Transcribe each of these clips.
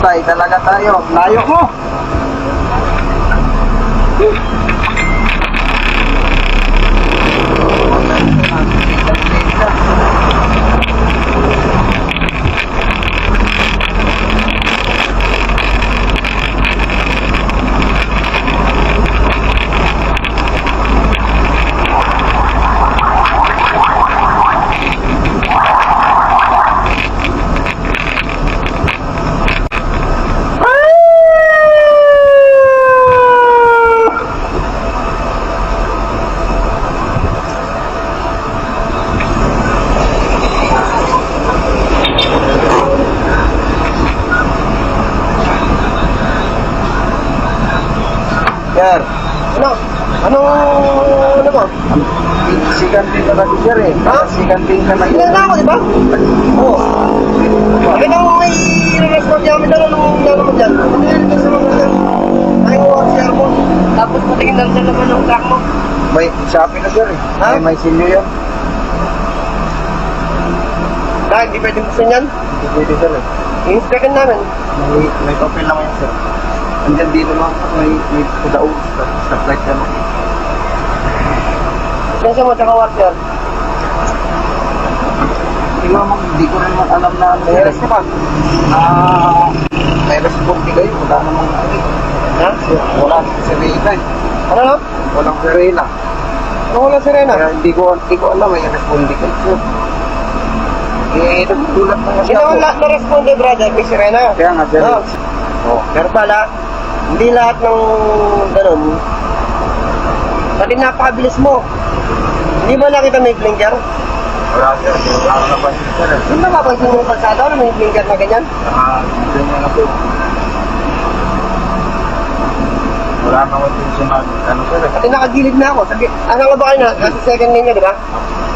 Pasay talaga tayo. Layo ko. Sir, Ano? Anong ano mo? sikan din ka kasi sir eh. Ha? Sikan din ka na Ilan na ako, di ba? Oo. Bakit ang may respond niya kami na nung mo dyan? Ano yan ito sa mga dyan? Ay, mo ang mo. Tapos patingin lang sa laman ng truck mo. May Shopee na sir eh. Ha? May may sinyo yun. Dahil hindi pwede buksan yan. Hindi pwede sir eh. I-inspectan namin. May, may papel naman yun sir. Andyan dito lang may may kudaog sa sa flight ka Sensya mo, tsaka water. Hindi mo naman, hindi ko rin naman alam na ano. May pa. Ah, may responde kayo. Wala namang ano eh. Ha? Wala si Serena eh. Ano no? Walang Serena. Ano wala si Rena? Kaya hindi ko, hindi ko alam may responde kayo. Eh, nagdulat na kasi Sino ako. ang lahat na responde, brother? May si Rena. Kaya nga, sir. No? Oh. Pero pala, hindi lahat ng ganun. Pati napakabilis mo. Hindi mo nakita may blinker? Wala sir. Wala na ba siya sir? Hindi napapansin mo yung kalsada na may blinker na ganyan? Ah, ganyan na po. Wala din siya mag, ano sir. Pati nakagilid na ako. Sabi, ano nga ba kayo na? Nasa second lane ka, di ba?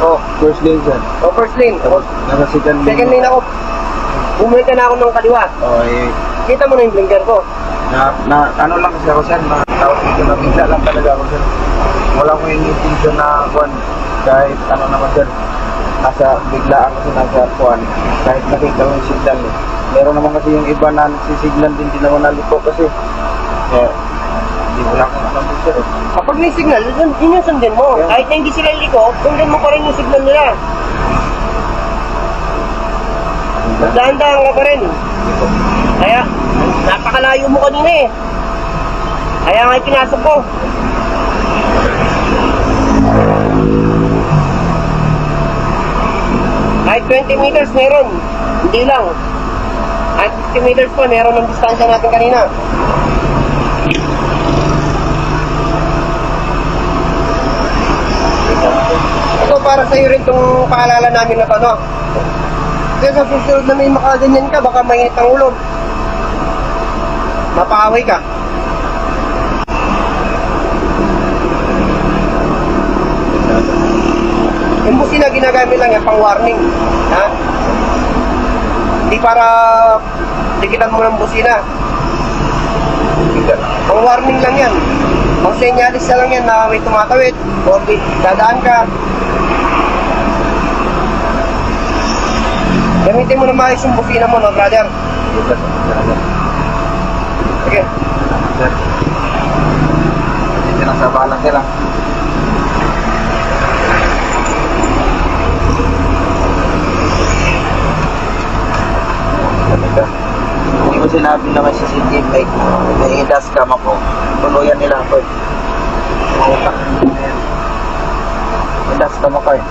Oh, first lane sir. O first lane. O, Nasa second lane. second lane ako. Bumalik ka na ako ng kaliwa. Oh, eh, Kita mo na yung blinker ko. Na, na, ano lang kasi ako sir, na tawag dito na bigla lang talaga ako sir. Wala ko yung intention na kuan kahit ano naman sir. Nasa bigla ako sir, nasa kuan. Kahit nakita ko yung signal eh. Meron naman kasi yung iba na nagsisignal din, di naman naliko kasi. Kaya, hindi ko lang alam din sir eh. Kapag may signal, yun, yun yung sundin mo. Yeah. Kahit na hindi sila liko, sundin mo pa rin yung signal nila. Dahan-dahan ka pa rin. Kaya, napakalayo mo kanina eh. Kaya nga pinasok ko. Kahit 20 meters meron. Hindi lang. Kahit 50 meters pa, meron ng distansya natin kanina. Ito para sa iyo rin itong paalala namin na to, no? Kasi sa susunod na may makaganyan ka, baka mainit ang ulo. Mapaaway ka. Yung busina ginagamit lang yan pang warning. Ha? Hindi para dikitan mo ng busina. Pang warning lang yan. Pang senyalis na lang yan na may tumatawid o dadaan ka. Gamitin mo na maayos yung busina mo, no, brother? Dito sir. Sige. Sir. Dito na ah. Talaga. Hindi ko sinabi naman sa CCTV like, may idas ka ako. Tuluyan nila ako eh. Utak. Idas ka mo kayo.